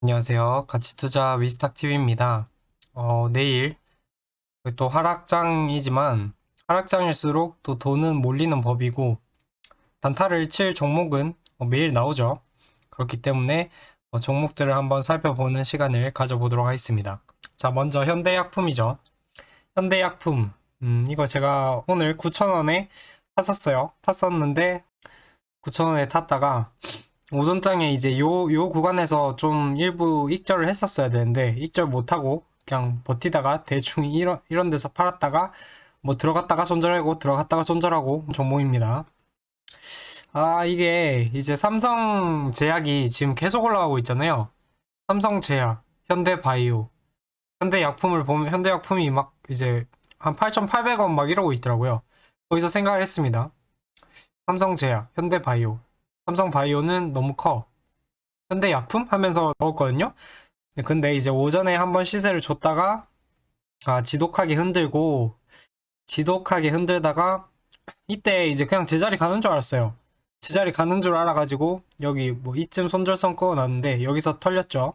안녕하세요. 가치투자 위스탁TV입니다. 어, 내일 또 하락장이지만 하락장일수록 또 돈은 몰리는 법이고 단타를 칠 종목은 어, 매일 나오죠. 그렇기 때문에 어, 종목들을 한번 살펴보는 시간을 가져보도록 하겠습니다. 자, 먼저 현대약품이죠. 현대약품. 음, 이거 제가 오늘 9,000원에 탔었어요. 탔었는데 9,000원에 탔다가 오전장에 이제 요, 요 구간에서 좀 일부 익절을 했었어야 되는데, 익절 못하고, 그냥 버티다가 대충 이런, 이런 데서 팔았다가, 뭐 들어갔다가 손절하고, 들어갔다가 손절하고, 종목입니다. 아, 이게 이제 삼성 제약이 지금 계속 올라가고 있잖아요. 삼성 제약, 현대 바이오, 현대 약품을 보면, 현대 약품이 막 이제 한 8,800원 막 이러고 있더라고요. 거기서 생각을 했습니다. 삼성 제약, 현대바이오, 삼성바이오는 너무 커. 현대약품? 하면서 넣었거든요. 네, 근데 이제 오전에 한번 시세를 줬다가 아, 지독하게 흔들고 지독하게 흔들다가 이때 이제 그냥 제자리 가는 줄 알았어요. 제자리 가는 줄 알아가지고 여기 뭐 이쯤 손절선 꺼놨는데 여기서 털렸죠.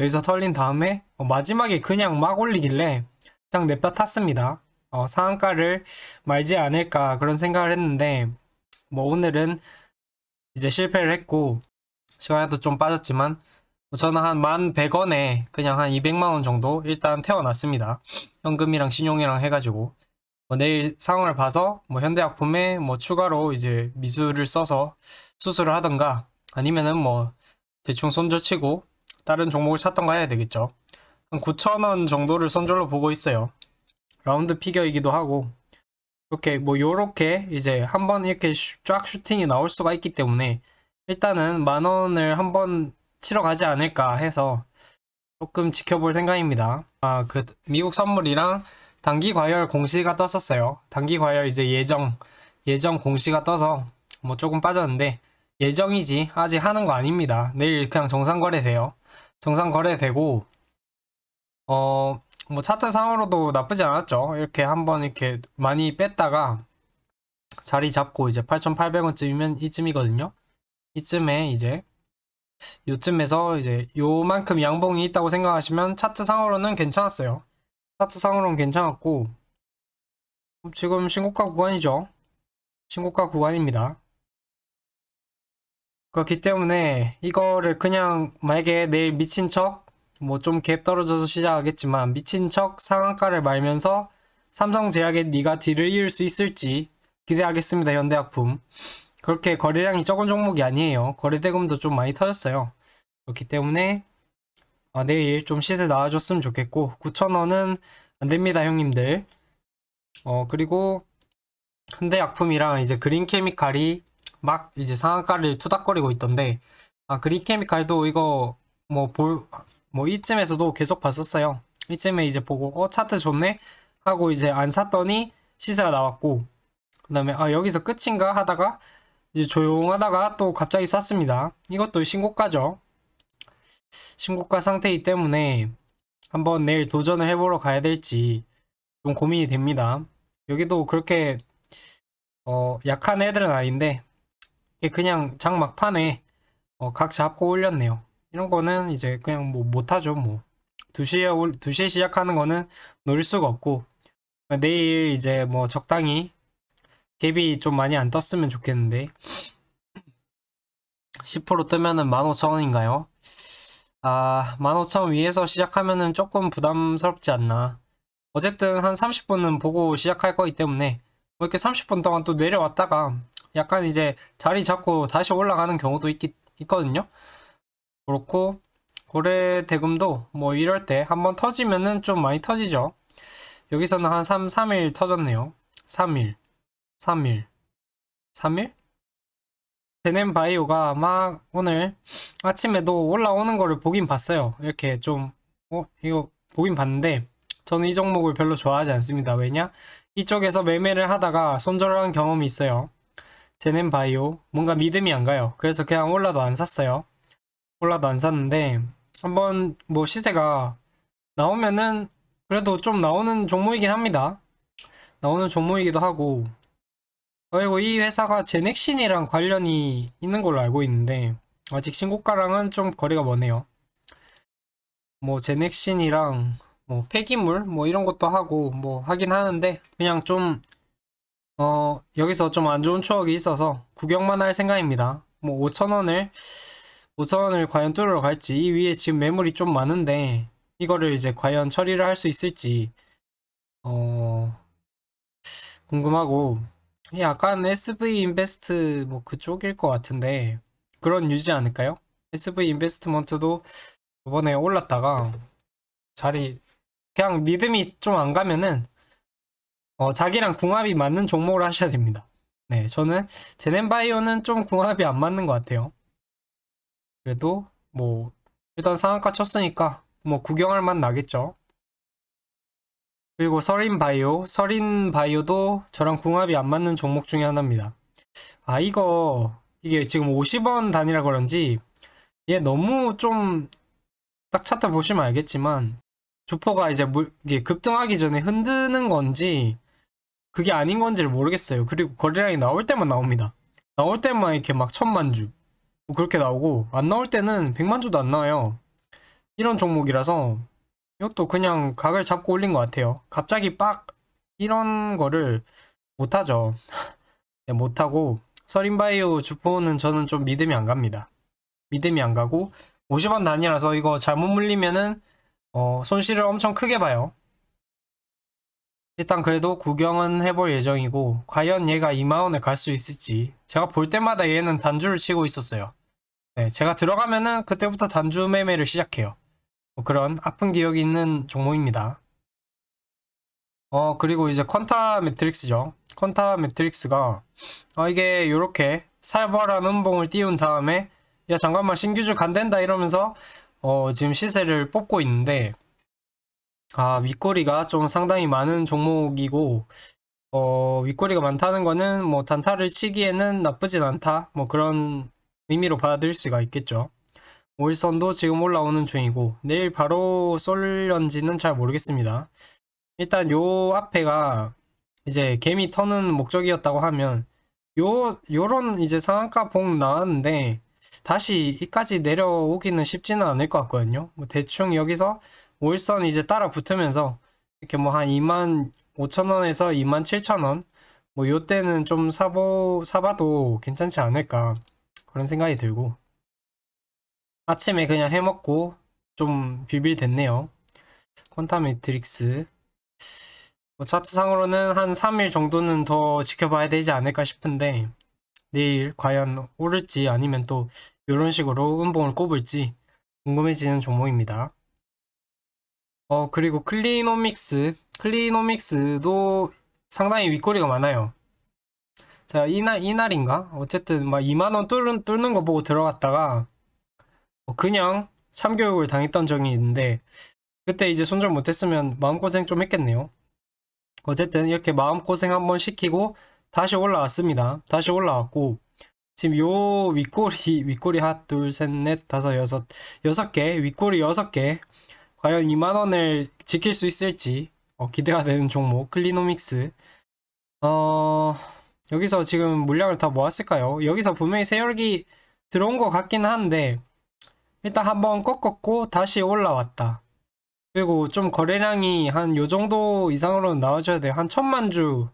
여기서 털린 다음에 어, 마지막에 그냥 막 올리길래 그냥 냅다 탔습니다. 어, 상한가를 말지 않을까 그런 생각을 했는데 뭐 오늘은 이제 실패를 했고 시간에도 좀 빠졌지만 저는 한 11,100원에 그냥 한 200만원 정도 일단 태워놨습니다. 현금이랑 신용이랑 해가지고 뭐 내일 상황을 봐서 뭐 현대약품에 뭐 추가로 이제 미수를 써서 수술을 하던가 아니면은 뭐 대충 손절치고 다른 종목을 찾던가 해야 되겠죠. 한 9,000원 정도를 손절로 보고 있어요. 라운드 피겨이기도 하고 이렇게 뭐 요렇게 이제 한번 이렇게 슈- 쫙 슈팅이 나올 수가 있기 때문에 일단은 만 원을 한번 치러 가지 않을까 해서 조금 지켜볼 생각입니다. 아, 그 미국 선물이랑 단기 과열 공시가 떴었어요. 단기 과열 이제 예정 예정 공시가 떠서 뭐 조금 빠졌는데 예정이지 아직 하는 거 아닙니다. 내일 그냥 정상 거래돼요. 정상 거래되고 어 뭐 차트 상으로도 나쁘지 않았죠. 이렇게 한번 이렇게 많이 뺐다가 자리 잡고 이제 8,800원쯤이면 이쯤이거든요. 이쯤에 이제 요쯤에서 이제 요만큼 양봉이 있다고 생각하시면 차트 상으로는 괜찮았어요. 차트 상으로는 괜찮았고 지금 신고가 구간이죠. 신고가 구간입니다. 그렇기 때문에 이거를 그냥 만약에 내일 미친 척 뭐 좀 갭 떨어져서 시작하겠지만 미친 척 상한가를 말면서 삼성제약에 네가 뒤를 이을 수 있을지 기대하겠습니다. 현대약품. 그렇게 거래량이 적은 종목이 아니에요. 거래대금도 좀 많이 터졌어요. 그렇기 때문에 아, 내일 좀 시세 나와줬으면 좋겠고 9,000원은 안 됩니다, 형님들. 어, 그리고 현대약품이랑 이제 그린케미칼이 막 이제 상한가를 투닥거리고 있던데 아, 그린케미칼도 이거 뭐 볼, 뭐 이쯤에서도 계속 봤었어요. 이쯤에 이제 보고 어 차트 좋네 하고 이제 안 샀더니 시세가 나왔고 그 다음에 아 여기서 끝인가 하다가 이제 조용하다가 또 갑자기 쐈습니다. 이것도 신고가죠. 신고가 상태이기 때문에 한번 내일 도전을 해보러 가야 될지 좀 고민이 됩니다. 여기도 그렇게 어 약한 애들은 아닌데 그냥 장 막판에 어, 각 잡고 올렸네요. 이런 거는 이제 그냥 뭐 못하죠, 뭐. 2시에, 올, 2시에 시작하는 거는 노릴 수가 없고, 내일 이제 뭐 적당히 갭이 좀 많이 안 떴으면 좋겠는데, 10% 뜨면은 15,000원인가요? 아, 15,000원 위에서 시작하면은 조금 부담스럽지 않나. 어쨌든 한 30분은 보고 시작할 거기 때문에, 뭐 이렇게 30분 동안 또 내려왔다가 약간 이제 자리 잡고 다시 올라가는 경우도 있기, 있거든요. 그렇고 거래 대금도 뭐 이럴 때 한번 터지면은 좀 많이 터지죠. 여기서는 한 3, 3일 터졌네요. 3일, 3일, 3일? 제넨 바이오가 막 오늘 아침에도 올라오는 거를 보긴 봤어요. 이렇게 좀, 어, 이거 보긴 봤는데 저는 이 종목을 별로 좋아하지 않습니다. 왜냐? 이쪽에서 매매를 하다가 손절한 경험이 있어요. 제넨 바이오. 뭔가 믿음이 안 가요. 그래서 그냥 올라도 안 샀어요. 올라도 안 샀는데 한번 뭐 시세가 나오면은 그래도 좀 나오는 종목이긴 합니다. 나오는 종목이기도 하고 그리고 이 회사가 제넥신이랑 관련이 있는 걸로 알고 있는데 아직 신고가랑은 좀 거리가 머네요. 뭐 제넥신이랑 뭐 폐기물 뭐 이런 것도 하고 뭐 하긴 하는데 그냥 좀 어, 여기서 좀 안 좋은 추억이 있어서 구경만 할 생각입니다. 뭐 5천 원을 5천원을 과연 뚫으러 갈지 이 위에 지금 매물이 좀 많은데 이거를 이제 과연 처리를 할 수 있을지 어 궁금하고 이 약간 SV 인베스트 뭐 그쪽일 것 같은데 그런 유지 않을까요? SV 인베스트먼트도 이번에 올랐다가 자리 그냥 믿음이 좀 안 가면은 어, 자기랑 궁합이 맞는 종목을 하셔야 됩니다. 네, 저는 제넨바이오는 좀 궁합이 안 맞는 것 같아요. 그래도 뭐 일단 상한가 쳤으니까 뭐 구경할 맛 나겠죠. 그리고 서린바이오, 서린바이오도 저랑 궁합이 안 맞는 종목 중에 하나입니다. 아, 이거 이게 지금 50원 단위라 그런지 얘 너무 좀 딱 차트 보시면 알겠지만 주포가 이제 물, 이게 급등하기 전에 흔드는 건지 그게 아닌 건지를 모르겠어요. 그리고 거래량이 나올 때만 나옵니다. 나올 때만 이렇게 막 천만 주 뭐 그렇게 나오고 안 나올 때는 백만 주도 안 나와요. 이런 종목이라서 이것도 그냥 각을 잡고 올린 것 같아요. 갑자기 빡 이런 거를 못하죠. 네, 못하고 서린바이오 주포는 저는 좀 믿음이 안 갑니다. 믿음이 안 가고 50원 단위라서 이거 잘못 물리면은 어, 손실을 엄청 크게 봐요. 일단 그래도 구경은 해볼 예정이고 과연 얘가 2만원에 갈 수 있을지 제가 볼 때마다 얘는 단주를 치고 있었어요. 네, 제가 들어가면은 그때부터 단주 매매를 시작해요. 뭐 그런 아픈 기억이 있는 종목입니다. 어 그리고 이제 컨타 매트릭스죠. 컨타 매트릭스가 어, 이게 이렇게 살벌한 음봉을 띄운 다음에 야 잠깐만 신규주 간댄다 이러면서 어, 지금 시세를 뽑고 있는데 아, 윗꼬리가 좀 상당히 많은 종목이고, 어, 윗꼬리가 많다는 거는 뭐 단타를 치기에는 나쁘진 않다. 뭐 그런 의미로 받아들일 수가 있겠죠. 5일선도 지금 올라오는 중이고, 내일 바로 쏠련지는 잘 모르겠습니다. 일단 요 앞에가 이제 개미 터는 목적이었다고 하면, 요, 요런 이제 상한가 봉 나왔는데, 다시 이까지 내려오기는 쉽지는 않을 것 같거든요. 뭐 대충 여기서 5일선 이제 따라 붙으면서 이렇게 뭐 한 2만 5천 원에서 2만 7천 원, 뭐 요때는 좀 사보 사봐도 괜찮지 않을까 그런 생각이 들고 아침에 그냥 해먹고 좀 비빌됐네요. 퀀타 매트릭스 뭐 차트상으로는 한 3일 정도는 더 지켜봐야 되지 않을까 싶은데 내일 과연 오를지 아니면 또 이런 식으로 음봉을 꼽을지 궁금해지는 종목입니다. 어, 그리고 클리노믹스. 클리노믹스도 상당히 윗꼬리가 많아요. 자, 이날, 이날인가? 어쨌든, 막 2만원 뚫는, 뚫는 거 보고 들어갔다가, 뭐 그냥 참교육을 당했던 적이 있는데, 그때 이제 손절 못했으면 마음고생 좀 했겠네요. 어쨌든, 이렇게 마음고생 한번 시키고, 다시 올라왔습니다. 다시 올라왔고, 지금 요 윗꼬리, 윗꼬리 하나, 둘, 셋, 넷, 다섯, 여섯, 여섯 개, 윗꼬리 여섯 개, 과연 2만원을 지킬 수 있을지 어, 기대가 되는 종목 클리노믹스 어, 여기서 지금 물량을 다 모았을까요? 여기서 분명히 세열기 들어온 것 같긴 한데 일단 한번 꺾었고 다시 올라왔다 그리고 좀 거래량이 한 요 정도 이상으로는 나와줘야 돼요 한 천만 주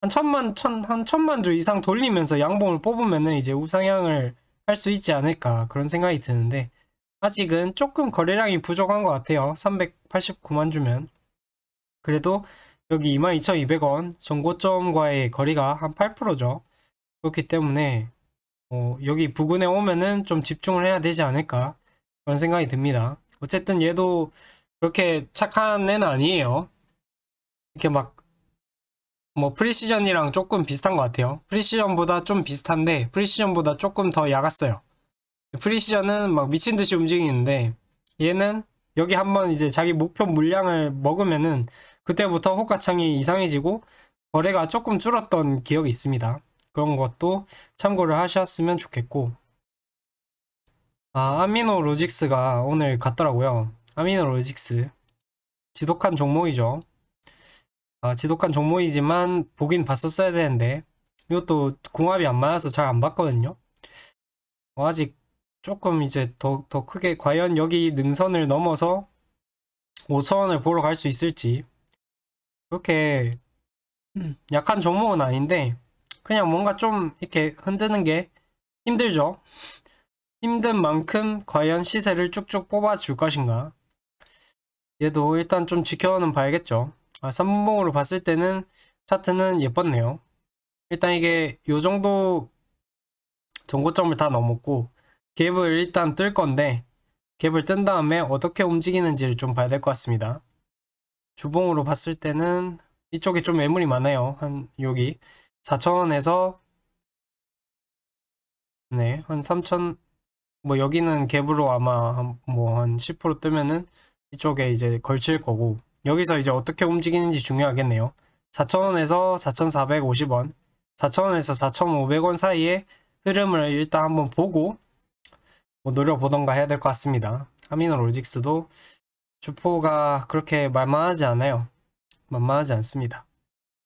한 천만 천, 한 천만 주 이상 돌리면서 양봉을 뽑으면은 이제 우상향을 할 수 있지 않을까 그런 생각이 드는데 아직은 조금 거래량이 부족한 것 같아요. 389만 주면. 그래도 여기 22,200원 전고점과의 거리가 한 8%죠. 그렇기 때문에 어, 여기 부근에 오면은 좀 집중을 해야 되지 않을까 그런 생각이 듭니다. 어쨌든 얘도 그렇게 착한 애는 아니에요. 이렇게 막 뭐 프리시전이랑 조금 비슷한 것 같아요. 프리시전보다 좀 비슷한데 프리시전보다 조금 더 약았어요. 프리시전은 막 미친 듯이 움직이는데 얘는 여기 한번 이제 자기 목표 물량을 먹으면은 그때부터 호가창이 이상해지고 거래가 조금 줄었던 기억이 있습니다. 그런 것도 참고를 하셨으면 좋겠고 아 아미노 로직스가 오늘 갔더라고요. 아미노 로직스 지독한 종목이죠. 아 지독한 종목이지만 보긴 봤었어야 되는데 이것도 궁합이 안 맞아서 잘 안 봤거든요. 어, 아직 조금 이제 더, 더 크게 과연 여기 능선을 넘어서 5천원을 보러 갈 수 있을지 그렇게 음, 약한 종목은 아닌데 그냥 뭔가 좀 이렇게 흔드는 게 힘들죠. 힘든 만큼 과연 시세를 쭉쭉 뽑아 줄 것인가. 얘도 일단 좀 지켜는 봐야겠죠. 아, 3분봉으로 봤을 때는 차트는 예뻤네요. 일단 이게 요 정도 정고점을 다 넘었고 갭을 일단 뜰 건데 갭을 뜬 다음에 어떻게 움직이는지를 좀 봐야 될 것 같습니다. 주봉으로 봤을 때는 이쪽에 좀 매물이 많아요. 한 여기 4,000원에서 네, 한 3,000, 뭐 여기는 갭으로 아마 뭐 한 10% 뜨면은 이쪽에 이제 걸칠 거고 여기서 이제 어떻게 움직이는지 중요하겠네요. 4,000원에서 4,450원, 4,000원에서 4,500원 사이에 흐름을 일단 한번 보고 뭐 노려보던가 해야 될 것 같습니다. 하미노로직스도 주포가 그렇게 만만하지 않아요. 만만하지 않습니다.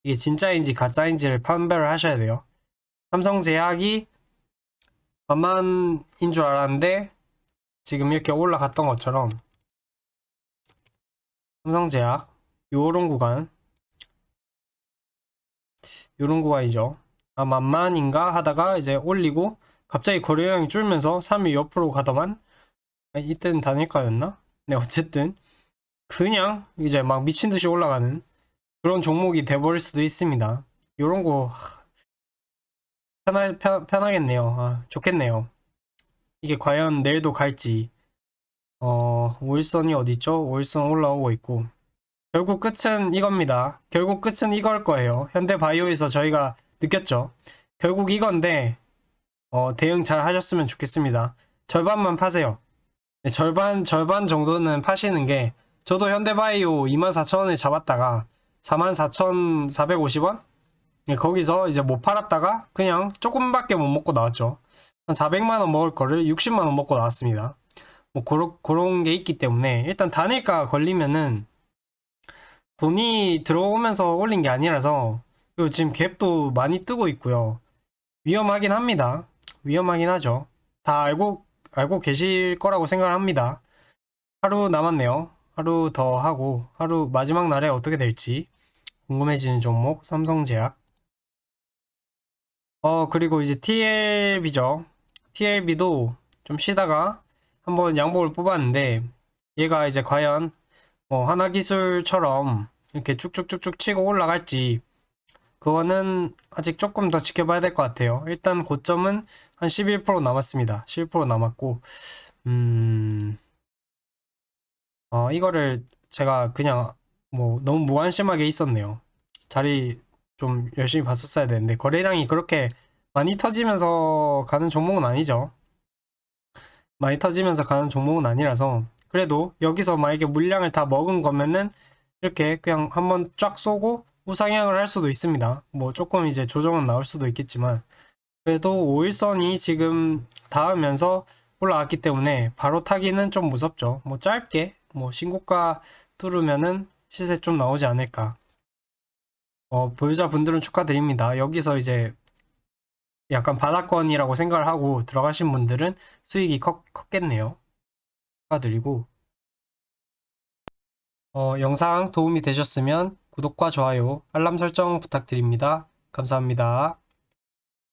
이게 진짜인지 가짜인지를 판별을 하셔야 돼요. 삼성제약이 만만인 줄 알았는데 지금 이렇게 올라갔던 것처럼 삼성제약 요런 구간 요런 구간이죠. 아 만만인가 하다가 이제 올리고 갑자기 거래량이 줄면서 3위 옆으로 가더만 아, 이때는 단일가였나? 네 어쨌든 그냥 이제 막 미친 듯이 올라가는 그런 종목이 돼버릴 수도 있습니다. 요런 거 편하, 편, 편하겠네요. 아, 좋겠네요. 이게 과연 내일도 갈지. 어, 5일선이 어디죠? 5일선 올라오고 있고. 결국 끝은 이겁니다. 결국 끝은 이걸 거예요. 현대바이오에서 저희가 느꼈죠. 결국 이건데, 어, 대응 잘 하셨으면 좋겠습니다. 절반만 파세요. 네, 절반, 절반 정도는 파시는 게, 저도 현대바이오 24,000원에 잡았다가, 44,450원? 예, 거기서 이제 못 팔았다가 그냥 조금밖에 못 먹고 나왔죠. 한 400만원 먹을 거를 60만원 먹고 나왔습니다. 뭐 그런, 그런 게 있기 때문에 일단 단일가 걸리면은 돈이 들어오면서 올린 게 아니라서 지금 갭도 많이 뜨고 있고요. 위험하긴 합니다. 위험하긴 하죠. 다 알고, 알고 계실 거라고 생각을 합니다. 하루 남았네요. 하루 더 하고 하루 마지막 날에 어떻게 될지 궁금해지는 종목 삼성제약 어 그리고 이제 TLB죠 TLB도 좀 쉬다가 한번 양복을 뽑았는데 얘가 이제 과연 뭐 하나 기술처럼 이렇게 쭉쭉쭉쭉 치고 올라갈지 그거는 아직 조금 더 지켜봐야 될 것 같아요 일단 고점은 한 11% 남았습니다 11% 남았고 음... 어, 이거를 제가 그냥 뭐 너무 무관심하게 있었네요. 자리 좀 열심히 봤었어야 되는데 거래량이 그렇게 많이 터지면서 가는 종목은 아니죠. 많이 터지면서 가는 종목은 아니라서 그래도 여기서 만약에 물량을 다 먹은 거면은 이렇게 그냥 한번 쫙 쏘고 우상향을 할 수도 있습니다. 뭐 조금 이제 조정은 나올 수도 있겠지만 그래도 5일선이 지금 닿으면서 올라왔기 때문에 바로 타기는 좀 무섭죠. 뭐 짧게 뭐 신고가 뚫으면은 시세 좀 나오지 않을까. 어, 보유자 분들은 축하드립니다. 여기서 이제 약간 바닥권이라고 생각을 하고 들어가신 분들은 수익이 컸, 컸겠네요. 축하드리고 어, 영상 도움이 되셨으면 구독과 좋아요, 알람 설정 부탁드립니다. 감사합니다.